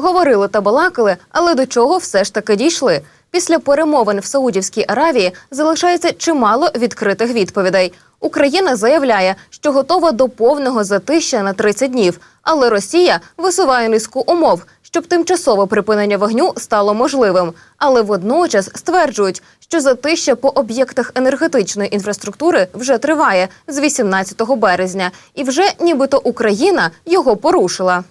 Говорили та балакали, але до чого все ж таки дійшли. Після перемовин в Саудівській Аравії залишається чимало відкритих відповідей. Україна заявляє, що готова до повного затища на 30 днів, але Росія висуває низку умов, щоб тимчасове припинення вогню стало можливим. Але водночас стверджують, що затища по об'єктах енергетичної інфраструктури вже триває з 18 березня, і вже нібито Україна його порушила.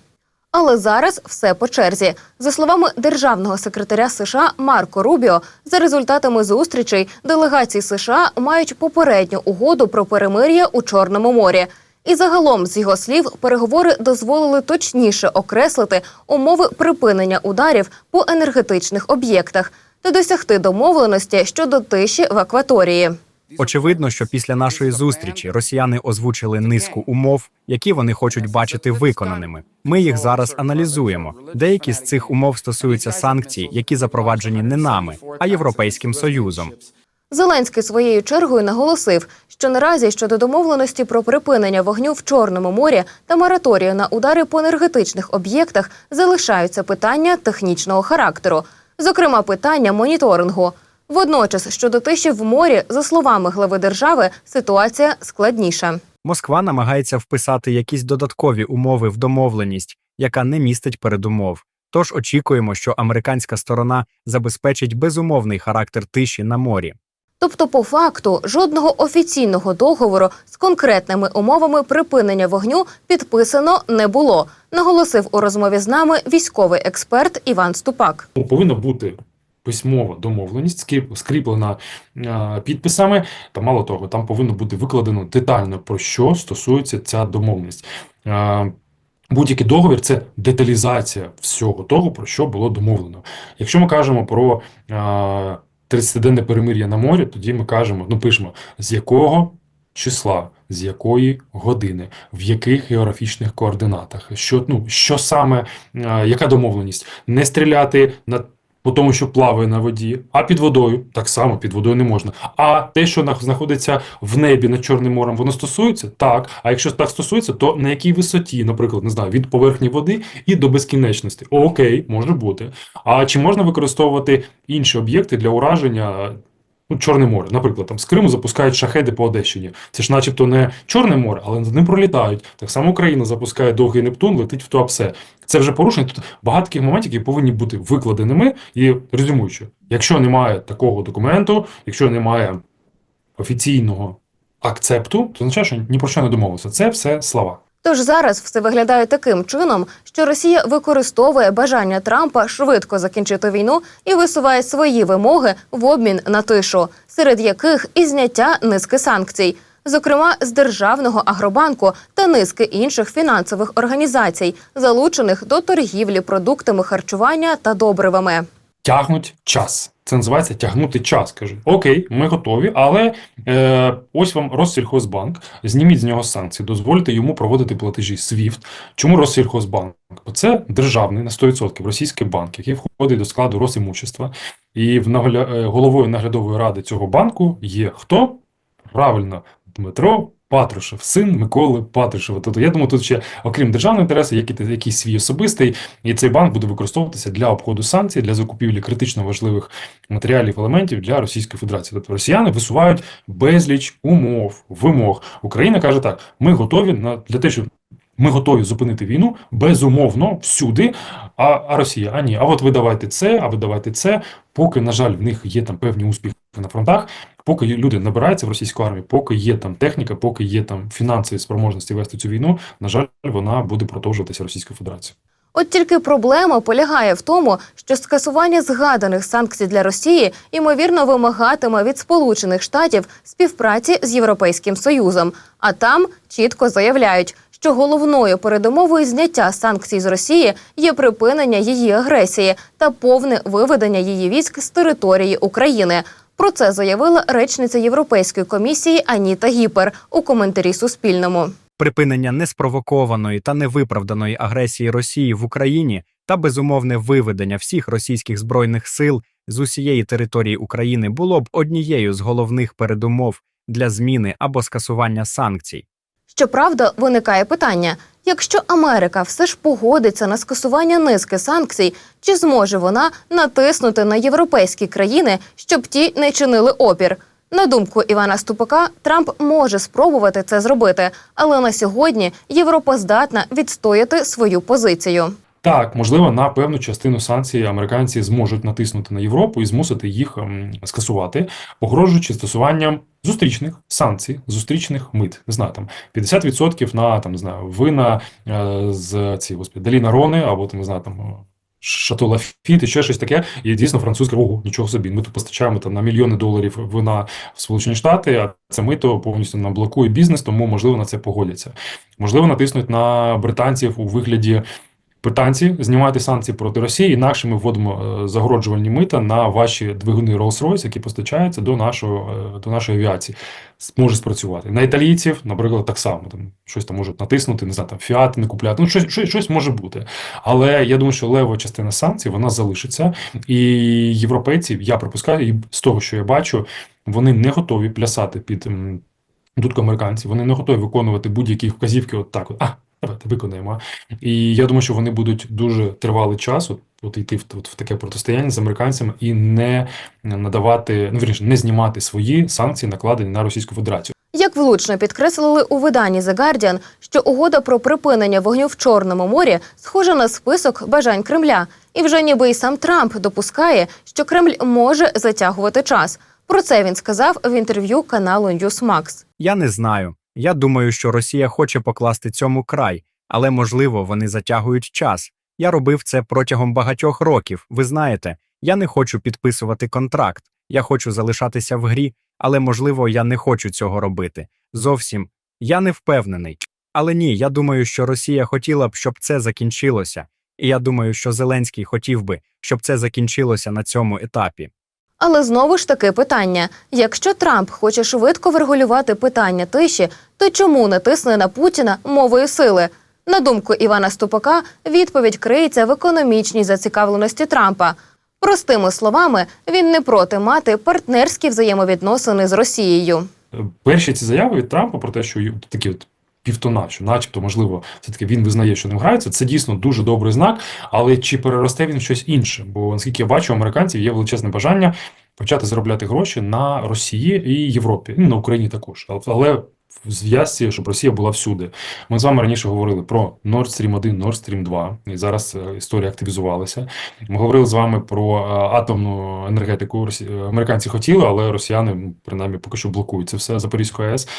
Але зараз все по черзі. За словами державного секретаря США Марко Рубіо, за результатами зустрічей делегації США мають попередню угоду про перемир'я у Чорному морі. І загалом, з його слів, переговори дозволили точніше окреслити умови припинення ударів по енергетичних об'єктах та досягти домовленості щодо тиші в акваторії. Очевидно, що після нашої зустрічі росіяни озвучили низку умов, які вони хочуть бачити виконаними. Ми їх зараз аналізуємо. Деякі з цих умов стосуються санкцій, які запроваджені не нами, а європейським союзом. Зеленський своєю чергою наголосив, що наразі щодо домовленості про припинення вогню в Чорному морі та мораторію на удари по енергетичних об'єктах залишаються питання технічного характеру, зокрема питання моніторингу. Водночас, щодо тиші в морі, за словами глави держави, ситуація складніша. Москва намагається вписати якісь додаткові умови в домовленість, яка не містить передумов. Тож очікуємо, що американська сторона забезпечить безумовний характер тиші на морі. Тобто, по факту, жодного офіційного договору з конкретними умовами припинення вогню підписано не було, наголосив у розмові з нами військовий експерт Іван Ступак. Повинна бути письмова домовленість, скріплена е, підписами. Та мало того, там повинно бути викладено детально про що стосується ця домовленість. Е, Будь-який договір це деталізація всього того, про що було домовлено. Якщо ми кажемо про е, 30-денне перемир'я на морі, тоді ми кажемо, ну пишемо, з якого числа, з якої години, в яких географічних координатах, що, ну, що саме, е, яка домовленість, не стріляти на по тому, що плаває на воді, а під водою так само під водою не можна. А те, що знаходиться в небі над Чорним морем, воно стосується так. А якщо так стосується, то на якій висоті, наприклад, не знаю, від поверхні води і до безкінечності. Окей, може бути. А чи можна використовувати інші об'єкти для ураження? Ну, Чорне море, наприклад, там з Криму запускають шахеди по Одещині. Це ж, начебто, не Чорне море, але над ним пролітають. Так само Україна запускає довгий Нептун, летить в Туапсе. Це вже порушення. Тут багато таких моментів, які повинні бути викладеними і резюмуючи. Якщо немає такого документу, якщо немає офіційного акцепту, то означає, що ні про що не домовилися. Це все слова. Тож зараз все виглядає таким чином, що Росія використовує бажання Трампа швидко закінчити війну і висуває свої вимоги в обмін на тишу, серед яких і зняття низки санкцій, зокрема з державного агробанку та низки інших фінансових організацій, залучених до торгівлі продуктами харчування та добривами. Тягнуть час. Це називається тягнути час. Кажуть, окей, ми готові, але е, ось вам Россельхозбанк, зніміть з нього санкції, дозвольте йому проводити платежі SWIFT. Чому Россельхозбанк? Бо це державний на 100% російський банк, який входить до складу Росімущества. І в е, головою наглядової ради цього банку є хто? Правильно, Дмитро Патрушев, син Миколи Патрушева. Тобто, я думаю, тут ще, окрім державного інтересу, який, якийсь свій особистий, і цей банк буде використовуватися для обходу санкцій, для закупівлі критично важливих матеріалів, елементів для Російської Федерації. Тобто росіяни висувають безліч умов, вимог. Україна каже так: ми готові на для те, щоб ми готові зупинити війну безумовно всюди. А, а Росія, а ні, а от ви давайте це, а ви давайте це. Поки, на жаль, в них є там певні успіхи на фронтах, поки люди набираються в російську армію, поки є там техніка, поки є там фінансові спроможності вести цю війну, на жаль, вона буде продовжуватися Російською Федерацією. От тільки проблема полягає в тому, що скасування згаданих санкцій для Росії ймовірно вимагатиме від Сполучених Штатів співпраці з Європейським Союзом. А там чітко заявляють, що головною передумовою зняття санкцій з Росії є припинення її агресії та повне виведення її військ з території України. Про це заявила речниця Європейської комісії Аніта Гіпер у коментарі Суспільному. Припинення неспровокованої та невиправданої агресії Росії в Україні та безумовне виведення всіх російських збройних сил з усієї території України було б однією з головних передумов для зміни або скасування санкцій. Щоправда, виникає питання: Якщо Америка все ж погодиться на скасування низки санкцій, чи зможе вона натиснути на європейські країни, щоб ті не чинили опір? На думку Івана Ступака, Трамп може спробувати це зробити, але на сьогодні Європа здатна відстояти свою позицію. Так, можливо, на певну частину санкцій американці зможуть натиснути на Європу і змусити їх ем, скасувати, погрожуючи застосуванням зустрічних санкцій, зустрічних мит. Не знаю, там 50% на там не знаю, вина е, з ці господи, Даліна Рони або там не знаю, там. Шато Лафіт і ще щось таке, і дійсно французьке, ого, нічого собі. Ми тут постачаємо там на мільйони доларів вина в Сполучені Штати, а це мито повністю нам блокує бізнес, тому можливо на це погодяться. Можливо, натиснуть на британців у вигляді британці знімати санкції проти Росії, інакше ми вводимо е, загороджувальні мита на ваші двигуни Rolls-Royce, які постачаються до нашого е, до нашої авіації. Може спрацювати на італійців, наприклад, так само там щось там можуть натиснути, не знаю, там фіат не купляти. Ну щось, щось, щось може бути. Але я думаю, що левова частина санкцій вона залишиться, і європейці, я припускаю, і з того, що я бачу, вони не готові плясати під дудку американців. Вони не готові виконувати будь-які вказівки. От так, от, а давайте виконаємо. І я думаю, що вони будуть дуже тривалий час от, от йти в, от, в таке протистояння з американцями і не надавати, ну вірніше, не знімати свої санкції, накладені на Російську Федерацію. Як влучно підкреслили у виданні The Guardian, що угода про припинення вогню в Чорному морі схожа на список бажань Кремля, і вже ніби й сам Трамп допускає, що Кремль може затягувати час. Про це він сказав в інтерв'ю каналу Newsmax. Я не знаю. Я думаю, що Росія хоче покласти цьому край, але можливо вони затягують час. Я робив це протягом багатьох років. Ви знаєте, я не хочу підписувати контракт. Я хочу залишатися в грі, але можливо я не хочу цього робити. Зовсім я не впевнений. Але ні, я думаю, що Росія хотіла б, щоб це закінчилося. І я думаю, що Зеленський хотів би, щоб це закінчилося на цьому етапі. Але знову ж таки питання: якщо Трамп хоче швидко врегулювати питання тиші, то чому не тисне на Путіна мовою сили? На думку Івана Ступака, відповідь криється в економічній зацікавленості Трампа. Простими словами, він не проти мати партнерські взаємовідносини з Росією. Перші ці заяви від Трампа про те, що такі от півтона, що начебто, можливо, все-таки він визнає, що ним грається. це дійсно дуже добрий знак, але чи переросте він в щось інше? Бо наскільки я бачу, у американців є величезне бажання почати заробляти гроші на Росії і Європі, і на Україні також. Але зв'язці, щоб Росія була всюди. Ми з вами раніше говорили про Nord Stream 1, Nord Stream 2, і зараз е, історія активізувалася. Ми говорили з вами про е, атомну енергетику. Американці хотіли, але росіяни принаймні поки що блокують це все Запорізьку АЕС.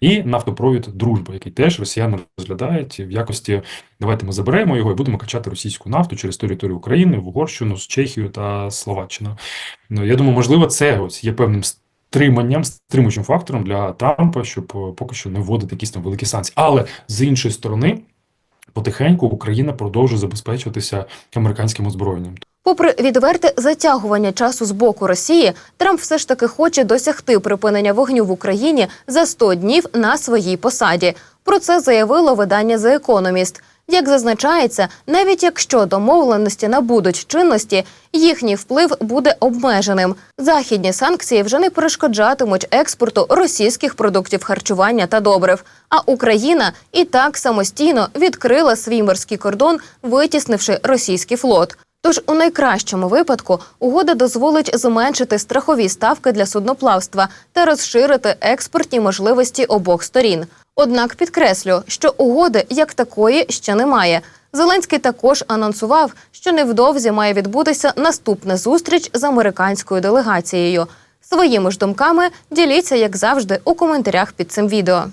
І нафтопровід Дружба, який теж росіяни розглядають в якості давайте ми заберемо його і будемо качати російську нафту через територію України, в Угорщину, з Чехію та Словаччину. Ну я думаю, можливо, це ось є певним стриманням, стримуючим фактором для Трампа, щоб е, поки що не вводити якісь там великі санкції. Але з іншої сторони, потихеньку Україна продовжує забезпечуватися американським озброєнням. Попри відверте затягування часу з боку Росії, Трамп все ж таки хоче досягти припинення вогню в Україні за 100 днів на своїй посаді. Про це заявило видання The Economist. Як зазначається, навіть якщо домовленості набудуть чинності, їхній вплив буде обмеженим. Західні санкції вже не перешкоджатимуть експорту російських продуктів харчування та добрив. А Україна і так самостійно відкрила свій морський кордон, витіснивши російський флот. Тож у найкращому випадку угода дозволить зменшити страхові ставки для судноплавства та розширити експортні можливості обох сторін. Однак підкреслю, що угоди як такої ще немає. Зеленський також анонсував, що невдовзі має відбутися наступна зустріч з американською делегацією. Своїми ж думками діліться, як завжди, у коментарях під цим відео.